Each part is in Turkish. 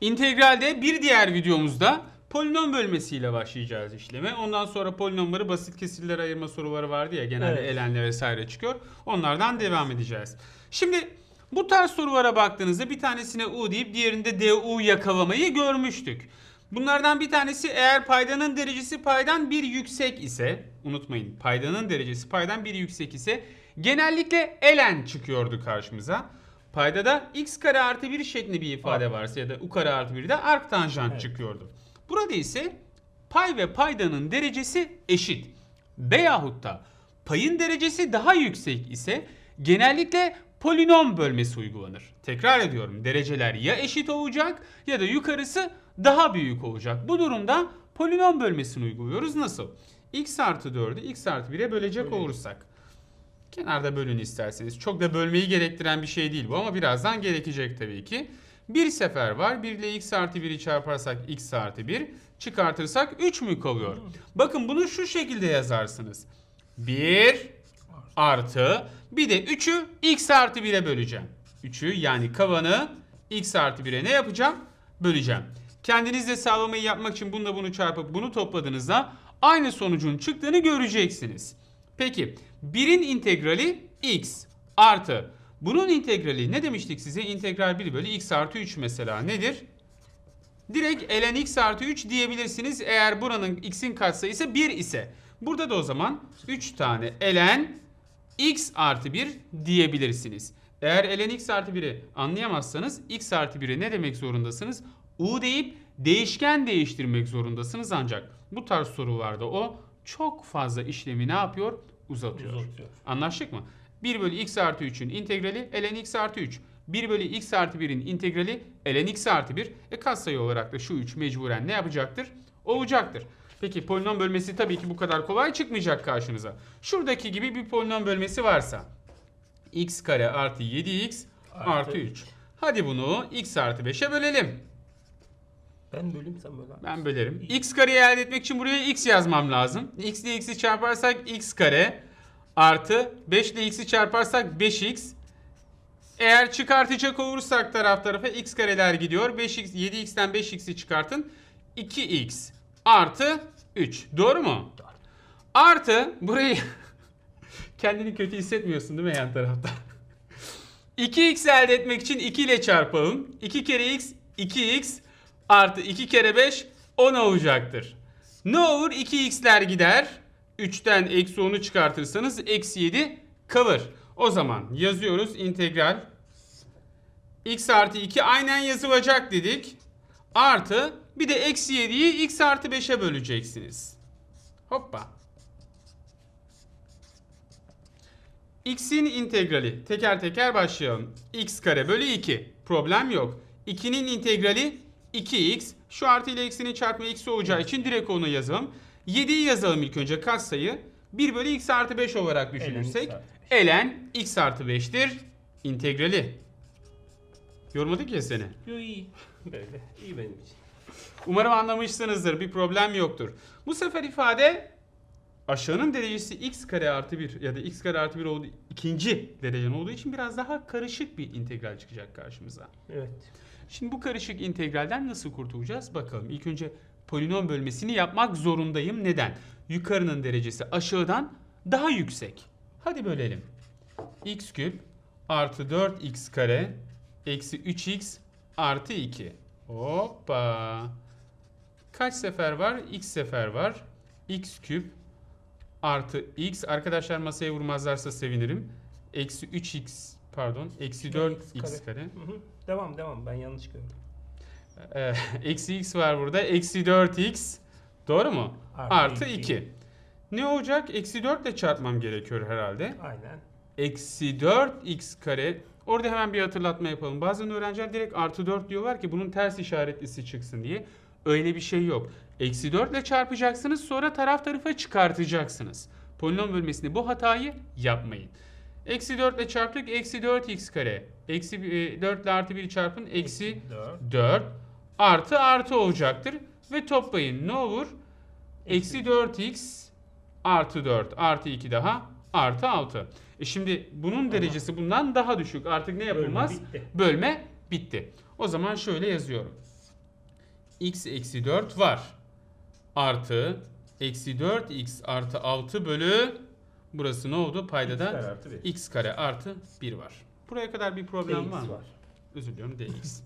İntegralde bir diğer videomuzda polinom bölmesiyle başlayacağız işleme. Ondan sonra polinomları basit kesirlere ayırma soruları vardı ya genelde Evet. elenle vesaire çıkıyor. Onlardan devam edeceğiz. Şimdi bu tarz sorulara baktığınızda bir tanesine u deyip diğerinde du yakalamayı görmüştük. Bunlardan bir tanesi eğer paydanın derecesi paydan bir yüksek ise unutmayın paydanın derecesi paydan bir yüksek ise genellikle elen çıkıyordu karşımıza. Paydada x kare artı 1 şeklinde bir ifade varsa ya da u kare artı 1 de arc tanjant Evet. çıkıyordu. Burada ise pay ve paydanın derecesi eşit. Veyahut da payın derecesi daha yüksek ise genellikle polinom bölmesi uygulanır. Tekrar ediyorum dereceler ya eşit olacak ya da yukarısı daha büyük olacak. Bu durumda polinom bölmesini uyguluyoruz. Nasıl? x artı 4'ü x artı 1'e bölecek Bölelim. olursak. Kenarda bölün isterseniz. Çok da bölmeyi gerektiren bir şey değil bu ama birazdan gerekecek tabii ki. Bir sefer var. 1 ile x artı 1'i çarparsak x artı 1. Çıkartırsak 3 mü kalıyor? Bakın bunu şu şekilde yazarsınız. 1 artı bir de 3'ü x artı 1'e böleceğim. 3'ü yani kavanı x artı 1'e ne yapacağım? Böleceğim. Kendiniz de sağlamayı yapmak için bununla bunu çarpıp bunu topladığınızda aynı sonucun çıktığını göreceksiniz. Peki 1'in integrali x artı bunun integrali ne demiştik size? İntegral 1 bölü x artı 3 mesela nedir? Direkt ln x artı 3 diyebilirsiniz eğer buranın x'in katsayısı 1 ise. Burada da o zaman 3 tane ln x artı 1 diyebilirsiniz. Eğer ln x artı 1'i anlayamazsanız x artı 1'e ne demek zorundasınız? u deyip değişken değiştirmek zorundasınız ancak bu tarz sorularda o çok fazla işlemi ne yapıyor? Uzatıyor. Uzatıyor. Anlaştık mı? 1 bölü x artı 3'ün integrali ln x artı 3. 1 bölü x artı 1'in integrali ln x artı 1. E katsayı olarak da şu 3 mecburen ne yapacaktır? Olacaktır. Peki polinom bölmesi tabii ki bu kadar kolay çıkmayacak karşınıza. Şuradaki gibi bir polinom bölmesi varsa x kare artı 7x artı, Artı 3. Hadi bunu x artı 5'e bölelim. Ben bölüm sen böyle. Ben bölerim. x kareyi elde etmek için buraya x yazmam lazım. x ile x'i çarparsak x kare artı 5 ile x'i çarparsak 5x. Eğer çıkartacak olursak taraf tarafa x kareler gidiyor. 5x 7x'ten 5x'i çıkartın. 2x artı 3. Doğru mu? Doğru. Artı burayı kendini kötü hissetmiyorsun değil mi yan tarafta? 2x elde etmek için 2 ile çarpalım. 2 kere x 2x artı 2 kere 5 10 olacaktır. Ne olur 2x'ler gider. 3'ten eksi 10'u çıkartırsanız eksi 7 kalır. O zaman yazıyoruz integral x artı 2 aynen yazılacak dedik. Artı bir de eksi 7'yi x artı 5'e böleceksiniz. Hoppa. x'in integrali teker teker başlayalım. x kare bölü 2 problem yok. 2'nin integrali 2x şu artı ile eksinin çarpımı eksi olacağı için direkt onu yazalım. 7'yi yazalım ilk önce katsayı. 1 bölü x artı 5 olarak düşünürsek ln x artı 5'tir integrali. Yormadık ya seni. Yo iyi. Böyle. iyi benim için. Umarım anlamışsınızdır. Bir problem yoktur. Bu sefer ifade aşağının derecesi x kare artı 1 ya da x kare artı 1 olduğu ikinci derecen olduğu için biraz daha karışık bir integral çıkacak karşımıza. Evet. Şimdi bu karışık integralden nasıl kurtulacağız bakalım. İlk önce polinom bölmesini yapmak zorundayım. Neden? Yukarının derecesi aşağıdan daha yüksek. Hadi bölelim. x küp artı 4x kare eksi 3x artı 2. Hoppa. Kaç sefer var? x sefer var. x küp artı x. Arkadaşlar masaya vurmazlarsa sevinirim. Eksi 3x pardon. Eksi 4x kare. Hı hı. Devam devam ben yanlış gördüm. Ee, eksi x var burada. Eksi 4x. Doğru mu? Artı Artı iki. 2. Ne olacak? Eksi 4 ile çarpmam gerekiyor herhalde. Aynen. Eksi 4x kare. Orada hemen bir hatırlatma yapalım. Bazen öğrenciler direkt artı 4 diyorlar ki bunun ters işaretlisi çıksın diye. Öyle bir şey yok. Eksi 4 ile çarpacaksınız sonra taraf tarafa çıkartacaksınız. Polinom bölmesinde bu hatayı yapmayın. Eksi 4 ile çarptık. Eksi 4x kare. Eksi e, 4 ile artı 1 çarpın. Eksi 4. 4 artı artı olacaktır. Ve toplayın ne olur? Eksi 4x artı 4 artı 2 daha artı 6. E şimdi bunun derecesi bundan daha düşük. Artık ne yapılmaz? bitti. Bölme bitti. O zaman şöyle yazıyorum. x eksi 4 var. Artı eksi 4x artı 6 bölü burası ne oldu? Payda X kare artı bir. x kare artı 1 var. Buraya kadar bir problem DX var mı? var. Özür diliyorum dx.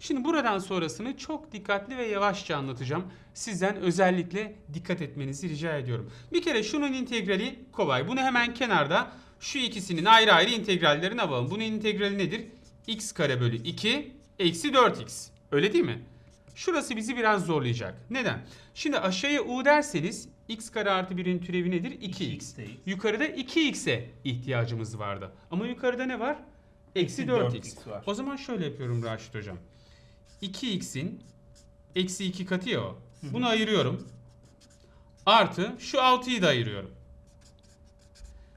Şimdi buradan sonrasını çok dikkatli ve yavaşça anlatacağım. Sizden özellikle dikkat etmenizi rica ediyorum. Bir kere şunun integrali kolay. Bunu hemen kenarda şu ikisinin ayrı ayrı integrallerini alalım. Bunun integrali nedir? x kare bölü 2 eksi 4x. Öyle değil mi? Şurası bizi biraz zorlayacak. Neden? Şimdi aşağıya u derseniz x kare artı 1'in türevi nedir? 2x. 2x. Yukarıda 2x'e ihtiyacımız vardı. Ama yukarıda ne var? Eksi Eksi 4x. 4x var. O zaman şöyle yapıyorum Raşit hocam. 2x'in eksi 2 katı ya o. Bunu ayırıyorum. Artı şu 6'yı da ayırıyorum.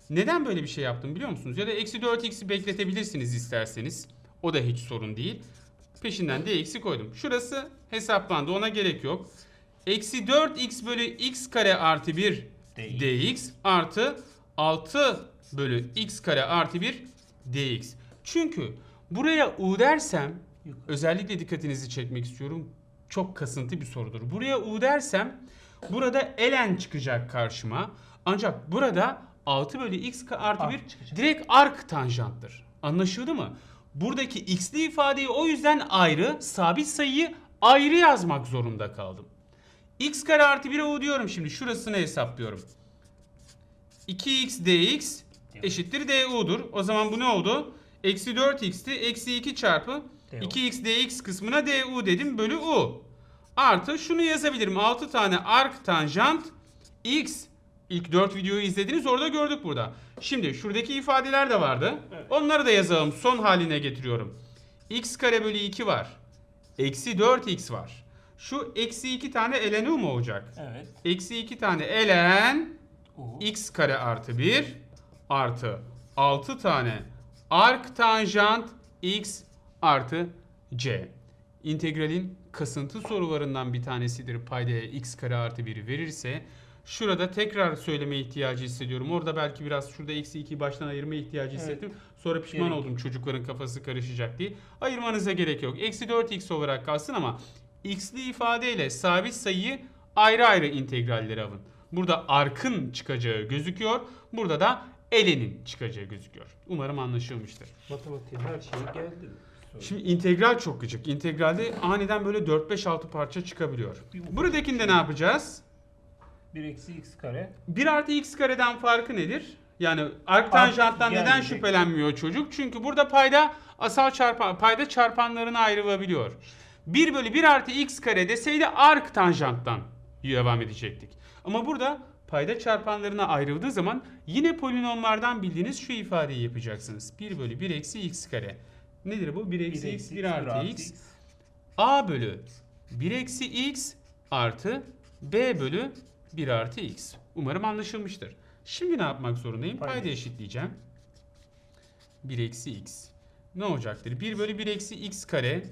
Neden böyle bir şey yaptım biliyor musunuz? Ya da eksi 4x'i bekletebilirsiniz isterseniz. O da hiç sorun değil. Peşinden de eksi koydum. Şurası hesaplandı ona gerek yok. Eksi 4x bölü x kare artı 1 DX. artı 6 bölü x kare artı 1 dx. Çünkü buraya u dersem özellikle dikkatinizi çekmek istiyorum. Çok kasıntı bir sorudur. Buraya u dersem burada ln çıkacak karşıma. Ancak burada 6 bölü x artı Ark 1 çıkacak. direkt ark tanjanttır. Anlaşıldı mı? Buradaki x'li ifadeyi o yüzden ayrı, sabit sayıyı ayrı yazmak zorunda kaldım. X kare artı 1'e u diyorum şimdi. Şurasını hesaplıyorum. 2x dx eşittir du'dur. O zaman bu ne oldu? Eksi 4x'ti. Eksi 2 çarpı Du. 2x dx kısmına du dedim bölü u. Artı şunu yazabilirim. 6 tane ark tanjant x. İlk 4 videoyu izlediniz orada gördük burada. Şimdi şuradaki ifadeler de vardı. Evet. Onları da yazalım. Son haline getiriyorum. x kare bölü 2 var. Eksi 4x var. Şu eksi 2 tane ln u mu olacak? Evet. Eksi 2 tane ln x kare artı 1 artı 6 tane ark tanjant x artı c. İntegralin kasıntı sorularından bir tanesidir paydaya x kare artı 1 verirse şurada tekrar söyleme ihtiyacı hissediyorum. Orada belki biraz şurada eksi 2'yi baştan ayırma ihtiyacı Evet. hissettim. Sonra pişman Gerek oldum çocukların kafası karışacak diye. Ayırmanıza gerek yok. Eksi 4x olarak kalsın ama x'li ifadeyle sabit sayıyı ayrı ayrı integrallere alın. Burada arkın çıkacağı gözüküyor. Burada da elenin çıkacağı gözüküyor. Umarım anlaşılmıştır. Matematiğin her şeyi geldi. Sonra. Şimdi integral çok gıcık. İntegralde aniden böyle 4-5-6 parça çıkabiliyor. Buradakinde ne yapacağız? 1 eksi x kare. 1 artı x kareden farkı nedir? Yani ark tanjanttan neden şüphelenmiyor çocuk? Çünkü burada payda asal çarpan, payda çarpanlarına ayrılabiliyor. 1 bölü 1 artı x kare deseydi ark tanjanttan devam edecektik. Ama burada payda çarpanlarına ayrıldığı zaman yine polinomlardan bildiğiniz şu ifadeyi yapacaksınız. 1 bölü 1 eksi x kare. Nedir bu? 1 eksi x 1 artı x. a bölü 1 eksi x artı b bölü 1 artı x. Umarım anlaşılmıştır. Şimdi ne yapmak zorundayım? Payda Payda eşitleyeceğim. 1 eksi x. Ne olacaktır? 1 bölü 1 eksi x kare.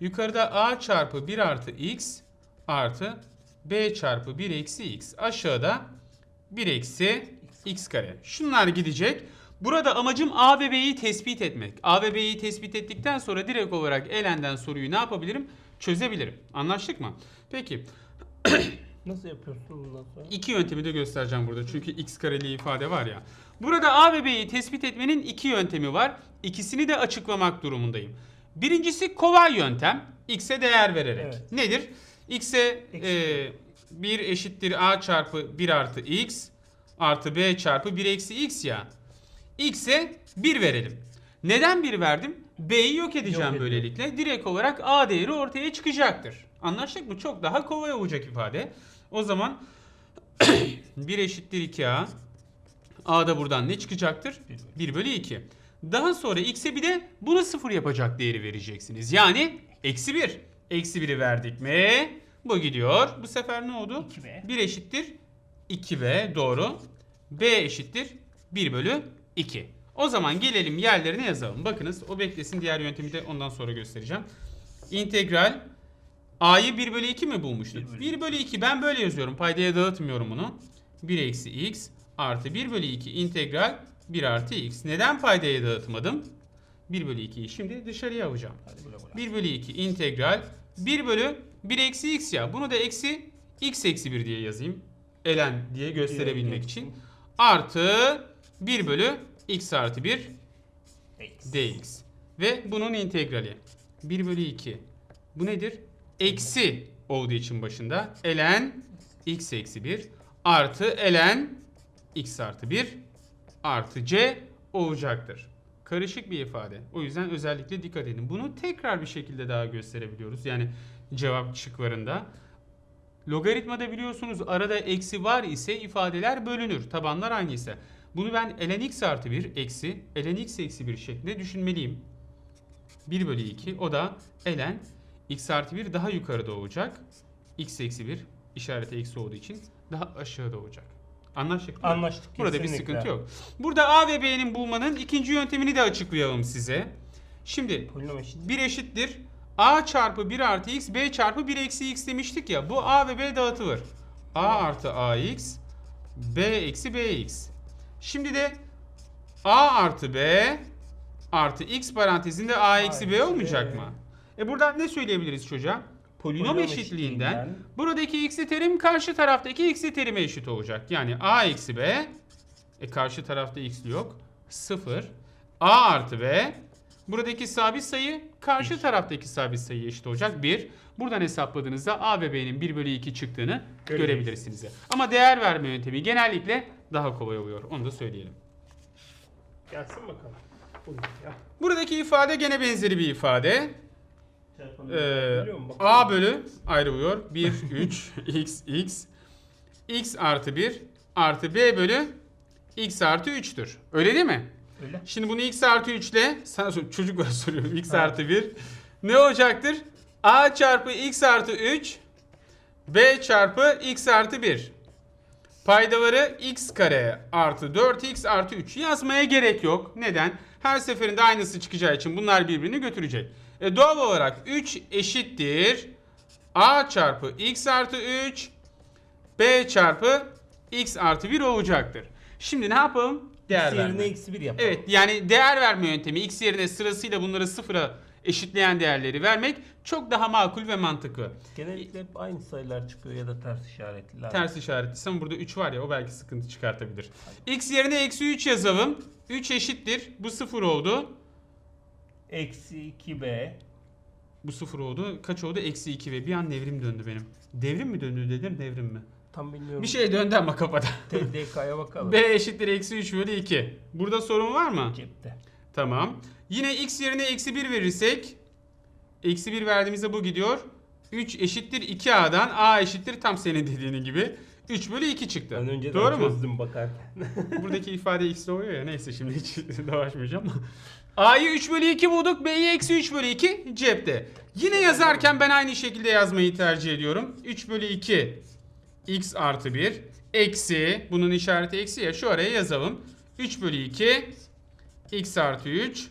Yukarıda a çarpı 1 artı x artı b çarpı 1 eksi x. Aşağıda 1 eksi x kare. Şunlar gidecek. Burada amacım a ve b'yi tespit etmek. a ve b'yi tespit ettikten sonra direkt olarak elenden soruyu ne yapabilirim? Çözebilirim. Anlaştık mı? Peki Nasıl yapıyorsun bundan sonra? İki yöntemi de göstereceğim burada. Çünkü x kareli ifade var ya. Burada a ve b'yi tespit etmenin iki yöntemi var. İkisini de açıklamak durumundayım. Birincisi kolay yöntem. x'e değer vererek. Evet. Nedir? x'e e, 1 eşittir a çarpı 1 artı x artı b çarpı 1 eksi x ya. x'e 1 verelim. Neden 1 verdim? b'yi yok edeceğim Yok böylelikle. Direkt olarak a değeri ortaya çıkacaktır. Anlaştık mı? Çok daha kolay olacak ifade. O zaman 1 eşittir 2a. A da buradan ne çıkacaktır? 1 bölü 2. Daha sonra x'e bir de bunu sıfır yapacak değeri vereceksiniz. Yani eksi 1. Eksi 1'i verdik mi? Bu gidiyor. Bu sefer ne oldu? 2b. 1 eşittir 2b doğru. b eşittir 1 bölü 2. O zaman gelelim yerlerine yazalım. Bakınız o beklesin diğer yöntemi de ondan sonra göstereceğim. İntegral a'yı 1 bölü 2 mi bulmuştuk? 1 bölü 1 bölü 2 ben böyle yazıyorum. Paydaya dağıtmıyorum bunu. 1 eksi x artı 1 bölü 2 integral 1 artı x. Neden paydaya dağıtmadım? 1 bölü 2'yi şimdi dışarıya alacağım. Hadi güle güle. 1 bölü 2 integral 1 bölü 1 eksi x ya. Bunu da eksi x eksi 1 diye yazayım. Elen diye gösterebilmek için. Artı 1 bölü x artı 1 X. dx. Ve bunun integrali. 1 bölü 2. Bu nedir? Eksi olduğu için başında. Ln x eksi 1 artı ln x artı 1 artı c olacaktır. Karışık bir ifade. O yüzden özellikle dikkat edin. Bunu tekrar bir şekilde daha gösterebiliyoruz. Yani cevap şıklarında. Logaritmada biliyorsunuz arada eksi var ise ifadeler bölünür. Tabanlar aynı ise. Bunu ben ln x artı 1 eksi ln x eksi 1 şeklinde düşünmeliyim. 1 bölü 2 o da ln x artı 1 daha yukarıda olacak. x eksi 1 işareti eksi olduğu için daha aşağıda olacak. Anlaştık mı? Anlaştık Burada bir kesinlikle. sıkıntı yok. Burada a ve b'nin bulmanın ikinci yöntemini de açıklayalım size. Şimdi Polinom eşit. 1 eşittir. A çarpı 1 artı x, B çarpı 1 eksi x demiştik ya. Bu A ve B dağıtılır. A artı AX, B eksi BX. Şimdi de A artı B artı x parantezinde A eksi B olmayacak mı? E buradan ne söyleyebiliriz çocuğa? Polinom, Polinom eşitliğinden, eşitliğinden buradaki x'li terim karşı taraftaki x'li terime eşit olacak. Yani A eksi B, e karşı tarafta x'li yok, 0. A artı B, buradaki sabit sayı karşı taraftaki sabit sayıya eşit olacak 1. Buradan hesapladığınızda A ve B'nin 1 bölü 2 çıktığını Görebilirsiniz. görebilirsiniz. Ama değer verme yöntemi genellikle daha kolay oluyor. Onu da söyleyelim. Gelsin bakalım. Buradaki ifade gene benzeri bir ifade. Ee. A bölü ayrılıyor. 1, 3, x, x. x artı 1 artı b bölü x artı 3'tür. Öyle değil mi? Öyle. Şimdi bunu x artı 3 ile sana sor- çocuklara soruyorum. x Ha. artı 1 ne olacaktır? a çarpı x artı 3 b çarpı x artı 1. Paydaları x kare artı 4x artı 3 yazmaya gerek yok. Neden? Her seferinde aynısı çıkacağı için bunlar birbirini götürecek. E doğal olarak 3 eşittir a çarpı x artı 3 b çarpı x artı 1 olacaktır. Şimdi ne yapalım? Değer X yerine verme. eksi 1 yapalım. Evet yani değer verme yöntemi x yerine sırasıyla bunları sıfıra eşitleyen değerleri vermek çok daha makul ve mantıklı. Genellikle hep aynı sayılar çıkıyor ya da ters işaretliler. Ters işaretlisem burada 3 var ya o belki sıkıntı çıkartabilir. X yerine eksi 3 yazalım. 3 eşittir. Bu 0 oldu. Eksi 2b. Bu 0 oldu. Kaç oldu? Eksi 2 ve bir an devrim döndü benim. Devrim mi döndü dedim devrim mi? Tam bilmiyorum. Bir şey döndü ama kafada. TDK'ya bakalım. B eşittir eksi 3 bölü 2. Burada sorun var mı? Cepte. Tamam. Yine x yerine eksi 1 verirsek eksi 1 verdiğimizde bu gidiyor. 3 eşittir 2a'dan a eşittir tam senin dediğin gibi 3 bölü 2 çıktı. Ben önceden Doğru mu? çözdüm bakarken. Buradaki ifade x'de oluyor ya neyse şimdi hiç dolaşmayacağım. A'yı 3 bölü 2 bulduk. B'yi eksi 3 bölü 2 cepte. Yine yazarken ben aynı şekilde yazmayı tercih ediyorum. 3 bölü 2 x artı 1 eksi bunun işareti eksi ya şu araya yazalım. 3 bölü 2 x artı 3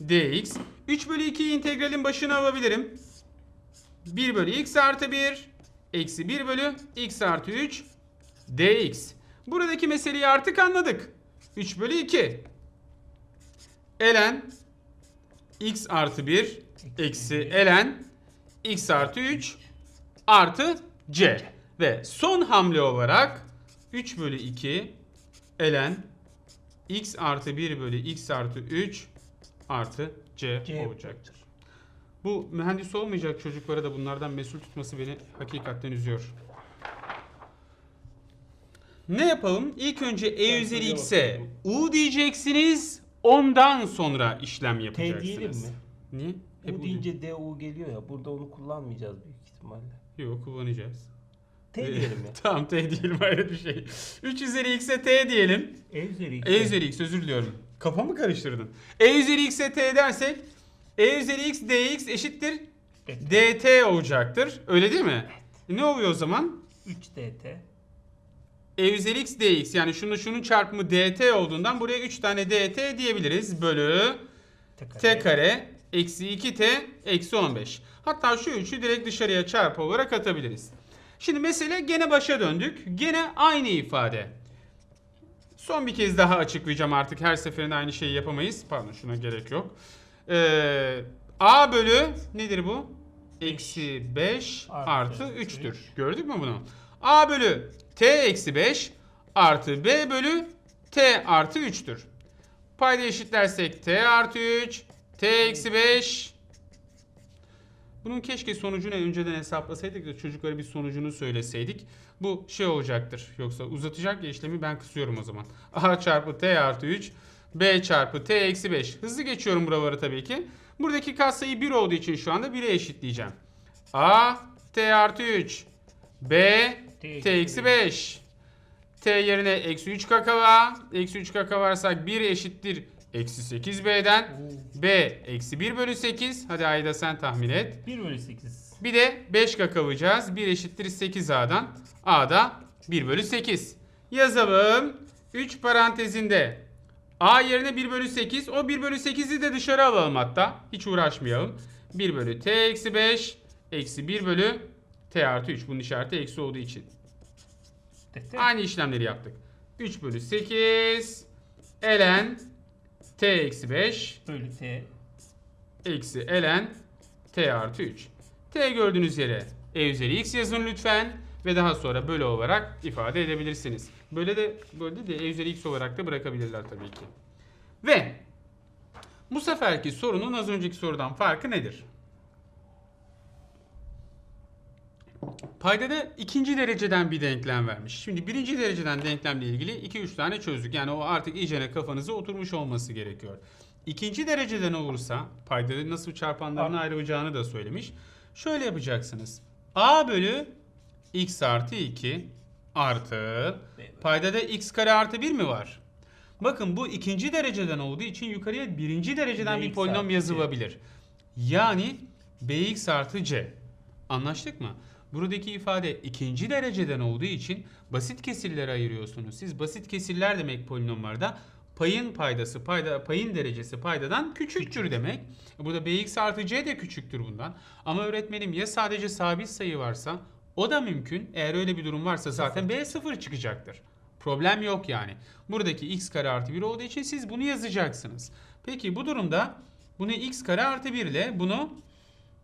dx. 3 bölü 2'yi integralin başına alabilirim. 1 bölü x artı 1 eksi 1 bölü x artı 3 dx. Buradaki meseleyi artık anladık. 3 bölü 2. Ln x artı 1 eksi ln x artı 3 artı c. Ve son hamle olarak 3 bölü 2 ln x artı 1 bölü x artı 3 artı c, C olacaktır. Bu mühendis olmayacak çocuklara da bunlardan mesul tutması beni hakikaten üzüyor. Ne yapalım? İlk önce e üzeri x'e u diyeceksiniz. Ondan sonra işlem T yapacaksınız. diyelim mi? Niye? Hep U deyince DU geliyor ya. Burada onu kullanmayacağız büyük ihtimalle. Yok kullanacağız. T diyelim ya. tamam t diyelim hayret bir şey. 3 üzeri x'e t diyelim. E üzeri E üzeri x özür diliyorum. Kafamı karıştırdın. E üzeri x'e t dersek e üzeri x dx eşittir dt olacaktır. Öyle değil mi? Ne oluyor o zaman? 3 dt. E üzeri x dx yani şunu şunun çarpımı dt olduğundan buraya 3 tane dt diyebiliriz. Bölü T kare. t kare eksi 2t eksi 15. Hatta şu 3'ü direkt dışarıya çarpı olarak atabiliriz. Şimdi mesele gene başa döndük. Gene aynı ifade. Son bir kez daha açıklayacağım artık her seferinde aynı şeyi yapamayız. Pardon şuna gerek yok. Ee, a bölü nedir bu? eksi 5 Artı artı üç. 3'tür. Gördük mü bunu? A bölü t eksi 5 artı b bölü t artı 3'tür. Payda eşitlersek t artı 3, t eksi 5. Bunun keşke sonucunu önceden hesaplasaydık da çocuklara bir sonucunu söyleseydik. Bu şey olacaktır. Yoksa uzatacak ya işlemi ben kısıyorum o zaman. A çarpı t artı 3, b çarpı t eksi 5. Hızlı geçiyorum buraları tabii ki. Buradaki katsayı 1 olduğu için şu anda 1'e eşitleyeceğim. A t artı 3, b T eksi 5. T yerine eksi 3 kaka var. Eksi 3 kaka varsak 1 eşittir eksi 8b'den. B eksi 1 bölü 8. Hadi Ayda sen tahmin et. 1 bölü 8. Bir de 5 kakavacağız. 1 eşittir 8A'dan. A'da 1 bölü 8. Yazalım. 3 parantezinde A yerine 1 bölü 8. O 1 bölü 8'i de dışarı alalım hatta. Hiç uğraşmayalım. 1 bölü T eksi 5. Eksi 1 bölü T artı 3. Bunun işareti eksi olduğu için. Aynı işlemleri yaptık. 3 bölü 8. Elen T eksi 5 Bölü T. eksi ln t artı 3. t gördüğünüz yere e üzeri x yazın lütfen ve daha sonra bölü olarak ifade edebilirsiniz. Böyle de böyle de e üzeri x olarak da bırakabilirler tabii ki. Ve bu seferki sorunun az önceki sorudan farkı nedir? Paydada ikinci dereceden bir denklem vermiş. Şimdi birinci dereceden denklemle ilgili 2-3 tane çözdük. Yani o artık iyicene kafanıza oturmuş olması gerekiyor. İkinci dereceden olursa paydada nasıl çarpanlarına ayrılacağını da söylemiş. Şöyle yapacaksınız. A bölü x artı 2 artı paydada x kare artı 1 mi var? Bakın bu ikinci dereceden olduğu için yukarıya birinci dereceden bir Bx polinom artı c. yazılabilir. Yani bx artı c. Anlaştık mı? Buradaki ifade ikinci dereceden olduğu için basit kesirlere ayırıyorsunuz. Siz basit kesirler demek polinomlarda payın paydası, payda, payın derecesi paydadan küçüktür demek. Burada bx artı c de küçüktür bundan. Ama öğretmenim ya sadece sabit sayı varsa o da mümkün. Eğer öyle bir durum varsa zaten b sıfır çıkacaktır. Problem yok yani. Buradaki x kare artı 1 olduğu için siz bunu yazacaksınız. Peki bu durumda bunu x kare artı 1 ile bunu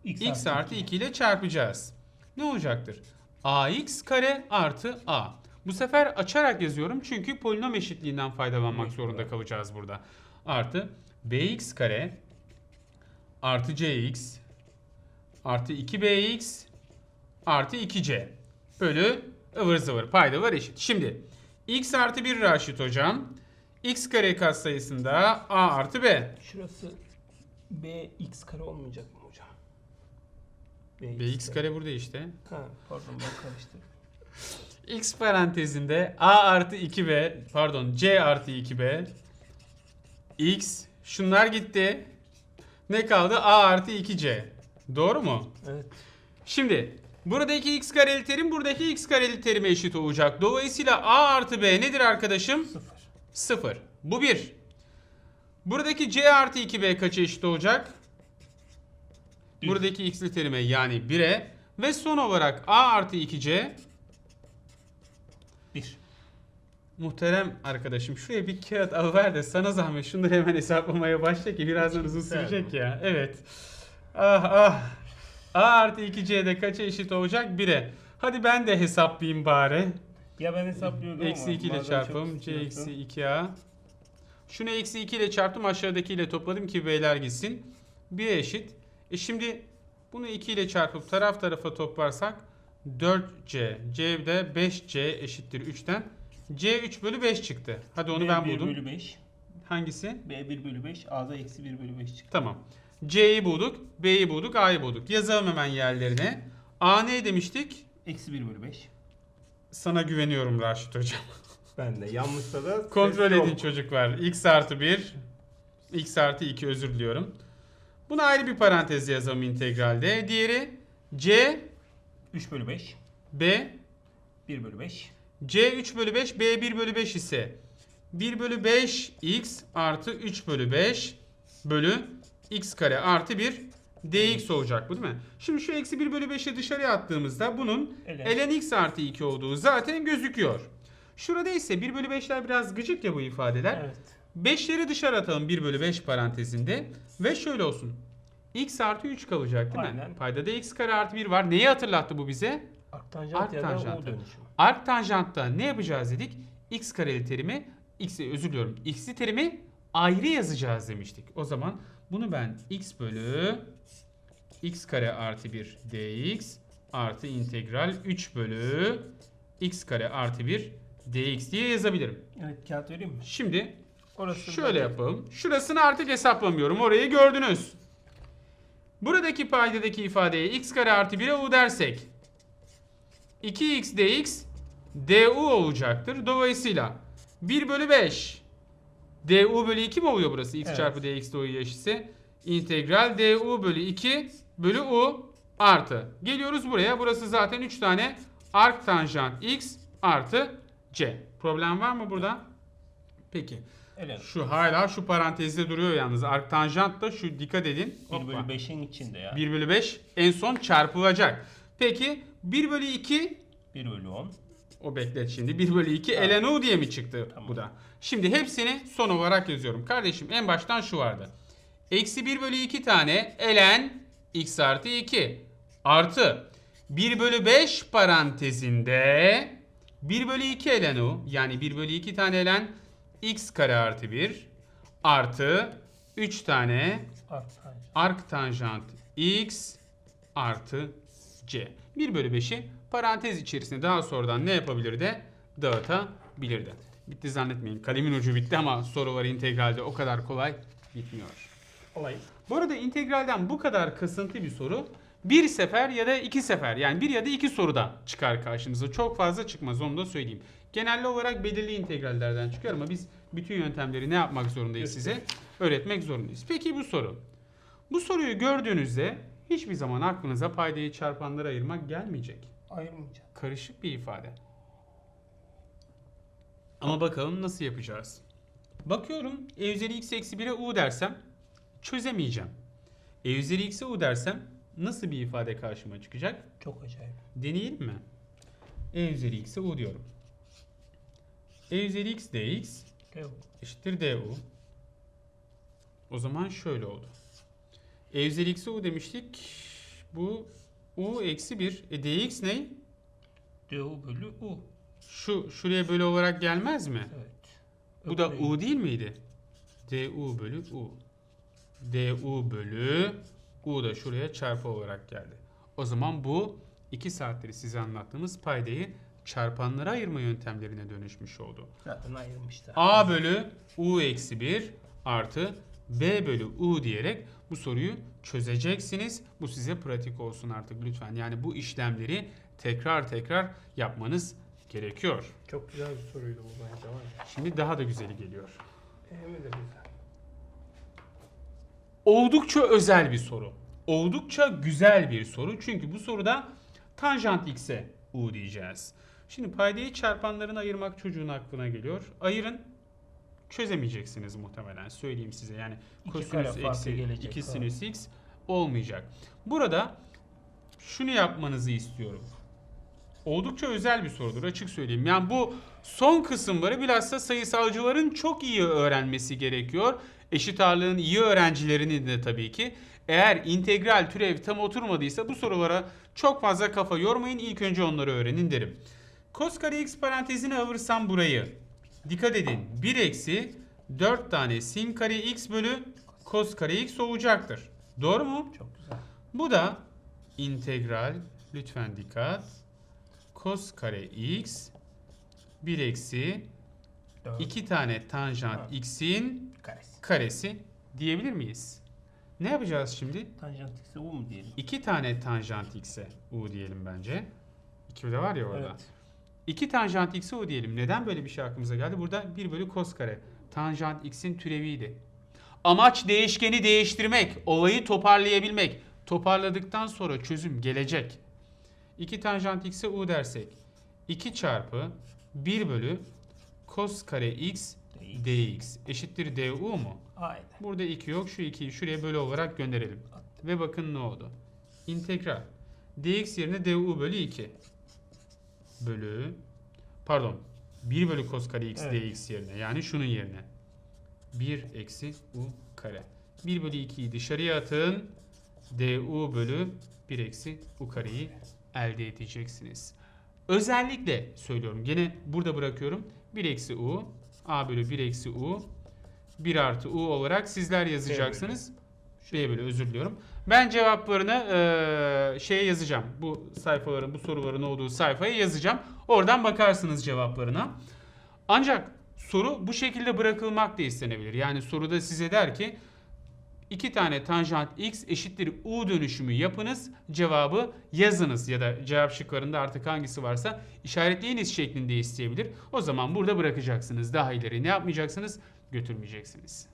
x artı 2 ile çarpacağız. Ne olacaktır? ax kare artı a. Bu sefer açarak yazıyorum çünkü polinom eşitliğinden faydalanmak zorunda kalacağız burada. Artı bx kare artı cx artı 2bx artı 2c bölü ıvır zıvır payda var eşit. Şimdi x artı 1 Raşit hocam. x kare katsayısında a artı b. Şurası B x kare olmayacak mı hocam? bx kare burada işte. Ha pardon ben karıştırdım. X parantezinde A artı 2B pardon C artı 2B X şunlar gitti. Ne kaldı? A artı 2C. Doğru mu? Evet. Şimdi buradaki x kareli terim buradaki x kareli terime eşit olacak. Dolayısıyla A artı B nedir arkadaşım? 0. 0. Bu 1. Buradaki C artı 2B kaça eşit olacak? Buradaki x'li terime yani 1'e. Ve son olarak A artı 2C 1. Muhterem arkadaşım şuraya bir kağıt alıver de sana zahmet şunları hemen hesaplamaya başla ki birazdan uzun sürecek ya. Evet. Ah ah. A artı 2C'de kaça eşit olacak? 1'e. Hadi ben de hesaplayayım bari. Ya ben hesaplıyordum ama. Eksi 2 ile çarpım. C eksi 2A. Şunu eksi 2 ile çarptım aşağıdakiyle topladım ki B'ler gitsin. 1 eşit. E şimdi bunu 2 ile çarpıp taraf tarafa toplarsak 4C. C de 5C eşittir 3'ten. C 3 bölü 5 çıktı. Hadi onu B ben 1 buldum. bölü 5. Hangisi? B 1 bölü 5. A'da eksi 1 bölü 5 çıktı. Tamam. C'yi bulduk, B'yi bulduk, A'yı bulduk. Yazalım hemen yerlerine. A ne demiştik? Eksi 1 bölü 5. Sana güveniyorum Raşit hocam. Ben de yanlışsa da Kontrol edin çocuklar. X artı 1, X artı 2 özür diliyorum. Buna ayrı bir parantez yazalım integralde. Diğeri C, 3 bölü 5. B, 1 bölü 5. C 3 bölü 5, B 1 bölü 5 ise 1 bölü 5 X artı 3 bölü 5 bölü X kare artı 1 dx olacak bu değil mi? Şimdi şu eksi 1 bölü 5'i dışarıya attığımızda bunun ln x artı 2 olduğu zaten gözüküyor. Şurada ise 1 bölü 5'ler biraz gıcık ya bu ifadeler. Evet. 5'leri dışarı atalım 1 bölü 5 parantezinde ve şöyle olsun. x artı 3 kalacak değil mi? Aynen. Paydada x kare artı 1 var. Neyi hatırlattı bu bize? Arktanjant ya da. U dönüşüm. Arc tanjantta ne yapacağız dedik? x kareli terimi, x özür diliyorum. x'li terimi ayrı yazacağız demiştik. O zaman bunu ben x bölü x kare artı 1 dx artı integral 3 bölü x kare artı 1 dx diye yazabilirim. Evet kağıt vereyim mi? Şimdi Orası Şöyle yapalım. Şurasını artık hesaplamıyorum. Orayı gördünüz. Buradaki paydadaki ifadeye x kare artı 1'e u dersek 2x dx du olacaktır. Dolayısıyla 1 bölü 5 du bölü 2 mi oluyor burası? x Evet. çarpı dx du'yu eşitse integral du bölü 2 bölü u artı. Geliyoruz buraya. Burası zaten 3 tane arc tanjant x artı c. Problem var mı burada? Peki. Elen. Şu hala şu parantezde duruyor yalnız. Arctanjant da şu dikkat edin. 1 Hoppa. bölü 5'in içinde ya. 1 bölü 5 en son çarpılacak. Peki 1 bölü 2 1 bölü 10. o beklet şimdi 1 bölü 2 Tamam. ln u diye mi çıktı Tamam. bu da? Şimdi hepsini son olarak yazıyorum. Kardeşim en baştan şu vardı. Eksi 1 bölü 2 tane ln x artı 2 artı 1 bölü 5 parantezinde 1 bölü 2 ln u yani 1 bölü 2 tane ln x kare artı 1 artı 3 tane arc tanjant x artı c. 1 bölü 5'i parantez içerisinde daha sonradan ne yapabilir de dağıtabilir de. Bitti zannetmeyin. Kalemin ucu bitti ama sorular integralde o kadar kolay bitmiyor. Olay. Bu arada integralden bu kadar kasıntı bir soru bir sefer ya da iki sefer yani bir ya da iki soruda çıkar karşınıza. Çok fazla çıkmaz onu da söyleyeyim. Genelde olarak belirli integrallerden çıkıyor ama biz bütün yöntemleri ne yapmak zorundayız size? Öğretmek zorundayız. Peki bu soru. Bu soruyu gördüğünüzde hiçbir zaman aklınıza paydayı çarpanlara ayırmak gelmeyecek. Ayırmayacağım. Karışık bir ifade. Ama bakalım nasıl yapacağız. Bakıyorum e üzeri x eksi 1'e u dersem çözemeyeceğim. E üzeri x'e u dersem nasıl bir ifade karşıma çıkacak? Çok acayip. Deneyelim mi? E üzeri x'e u diyorum. E üzeri x dx eşittir du. O zaman şöyle oldu. E üzeri x'e u demiştik. Bu u eksi 1. E dx ne? Du bölü U. Şu şuraya bölü olarak gelmez mi? Evet. Bu da u değil miydi? du bölü u. du bölü u da şuraya çarpı olarak geldi. O zaman bu 2 saattir size anlattığımız paydayı çarpanlara ayırma yöntemlerine dönüşmüş oldu. Zaten ayırmışlar. a bölü u eksi 1 artı b bölü u diyerek bu soruyu çözeceksiniz. Bu size pratik olsun artık lütfen. Yani bu işlemleri tekrar tekrar yapmanız gerekiyor. Çok güzel bir soruydu bu bence var ya. Şimdi daha da güzeli geliyor. Hem de güzel. Oldukça özel bir soru. Oldukça güzel bir soru. Çünkü bu soruda tanjant x'e u diyeceğiz. Şimdi paydayı çarpanlarına ayırmak çocuğun aklına geliyor. Ayırın. Çözemeyeceksiniz muhtemelen. Söyleyeyim size. Yani kosinüs eksi gelecek, 2 ha. sinüs x olmayacak. Burada şunu yapmanızı istiyorum. Oldukça özel bir sorudur açık söyleyeyim. Yani bu son kısımları bilhassa sayısalcıların çok iyi öğrenmesi gerekiyor. Eşit ağırlığın iyi öğrencilerinin de tabii ki. Eğer integral türev tam oturmadıysa bu sorulara çok fazla kafa yormayın. İlk önce onları öğrenin derim. Cos kare x parantezine alırsam burayı. Dikkat edin. 1 eksi 4 tane sin kare x bölü cos kare x olacaktır. Doğru mu? Çok güzel. Bu da integral lütfen dikkat. Cos kare x 1 eksi 4 2 tane tanjant x'in karesi. karesi diyebilir miyiz? Ne yapacağız şimdi? Tanjant x'e U mu diyelim? 2 tane tanjant x'e u diyelim bence. 2 de var ya orada. Evet. 2 tanjant x'e u diyelim. Neden böyle bir şey aklımıza geldi? Burada 1 bölü cos kare. Tanjant x'in türeviydi. Amaç değişkeni değiştirmek, olayı toparlayabilmek. Toparladıktan sonra çözüm gelecek. 2 tanjant x'e u dersek 2 çarpı 1 bölü cos kare x Dx. dx eşittir du mu? Aynen. Burada 2 yok. Şu 2'yi şuraya bölü olarak gönderelim. Ve bakın ne oldu? İntegral. dx yerine du bölü 2. Bölü. Pardon. 1 bölü cos kare x Evet. dx yerine. Yani şunun yerine. 1 eksi u kare. 1 bölü 2'yi dışarıya atın. du bölü 1 eksi u kareyi elde edeceksiniz. Özellikle söylüyorum. Gene burada bırakıyorum. 1 eksi u a bölü 1 eksi u 1 artı u olarak sizler yazacaksınız. B bölü özür diliyorum. Ben cevaplarını eee şeye yazacağım. Bu sayfaların, bu soruların olduğu sayfaya yazacağım. Oradan bakarsınız cevaplarına. Ancak soru bu şekilde bırakılmak da istenebilir. Yani soruda size der ki iki tane tanjant x eşittir u dönüşümü yapınız. Cevabı yazınız ya da cevap şıklarında artık hangisi varsa işaretleyiniz şeklinde isteyebilir. O zaman burada bırakacaksınız. Daha ileri ne yapmayacaksınız? Götürmeyeceksiniz.